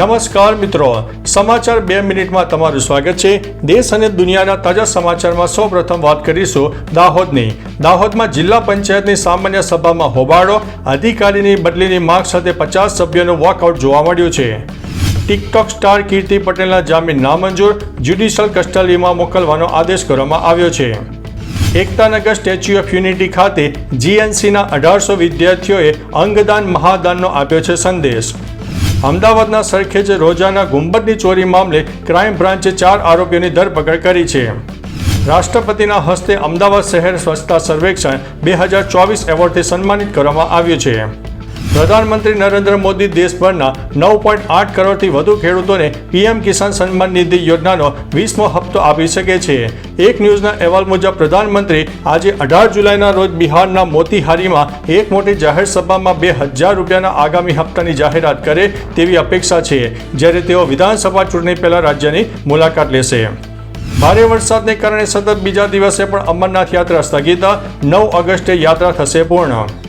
નમસ્કાર મિત્રો. સમાચાર બે મિનિટમાં તમારું સ્વાગત છે. દેશ અને દુનિયાના તાજા સમાચારમાં સૌપ્રથમ વાત કરીશું દાહોદની. દાહોદમાં જિલ્લા પંચાયતની સામાન્ય સભામાં હોબાળો, અધિકારીની બદલીની માંગ સાથે પચાસ સભ્યોનું વોકઆઉટ જોવા મળ્યું છે. ટિકટોક સ્ટાર કીર્તિ પટેલના જામીન નામંજૂર, જ્યુડિશિયલ કસ્ટડીમાં મોકલવાનો આદેશ કરવામાં આવ્યો છે. એકતાનગર સ્ટેચ્યુ ઓફ યુનિટી ખાતે જીએનસીના અઢારસો વિદ્યાર્થીઓએ અંગદાન મહાદાનનો આપ્યો છે સંદેશ. અમદાવાદના સરખેજ રોજાના ગુંબદની ચોરી મામલે ક્રાઇમ બ્રાન્ચે ચાર આરોપીઓની ધરપકડ કરી છે. રાષ્ટ્રપતિના હસ્તે અમદાવાદ શહેર સ્વચ્છતા સર્વેક્ષણ બે હજાર ચોવીસ એવોર્ડથી સન્માનિત કરવામાં આવ્યું છે. પ્રધાનમંત્રી નરેન્દ્ર મોદી દેશભરના નવ પોઈન્ટ આઠ કરોડથી વધુ ખેડૂતોને પીએમ કિસાન સન્માન નિધિ યોજનાનો વીસમો હપ્તો આપી શકે છે. એક ન્યૂઝના અહેવાલ મુજબ પ્રધાનમંત્રી આજે અઢાર જુલાઈના રોજ બિહારના મોતીહારીમાં એક મોટી જાહેર સભામાં બે હજાર રૂપિયાના આગામી હપ્તાની જાહેરાત કરે તેવી અપેક્ષા છે, જ્યારે તેઓ વિધાનસભા ચૂંટણી પહેલા રાજ્યની મુલાકાત લેશે. ભારે વરસાદને કારણે સતત બીજા દિવસે પણ અમરનાથ યાત્રા સ્થગિત. નવ ઓગસ્ટે યાત્રા થશે પૂર્ણ.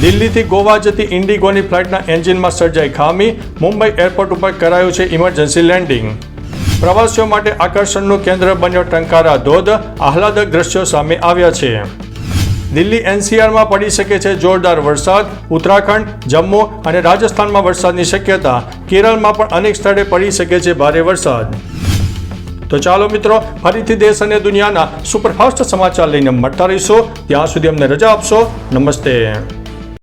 દિલ્હીથી ગોવા જતી ઇન્ડિગોની ફ્લાઇટના એન્જિનમાં સર્જાઈ ખામી. મુંબઈ એરપોર્ટ ઉપર કરાયું છે ઇમરજન્સી લેન્ડિંગ. પ્રવાસીઓ માટે આકર્ષણનું કેન્દ્ર બન્યો ટંકારા ધોધ. આહલાદક દ્રશ્યો સામે આવ્યા છે. દિલ્હી એનસીઆરમાં પડી શકે છે જોરદાર વરસાદ. ઉત્તરાખંડ, જમ્મુ અને રાજસ્થાનમાં વરસાદની શક્યતા. કેરળમાં પણ અનેક સ્થળે પડી શકે છે ભારે વરસાદ. તો ચાલો મિત્રો, ફરીથી દેશ અને દુનિયાના સુપરફાસ્ટ સમાચાર લઈને મળતા રહીશો. ત્યાં સુધી અમને રજા આપશો. નમસ્તે.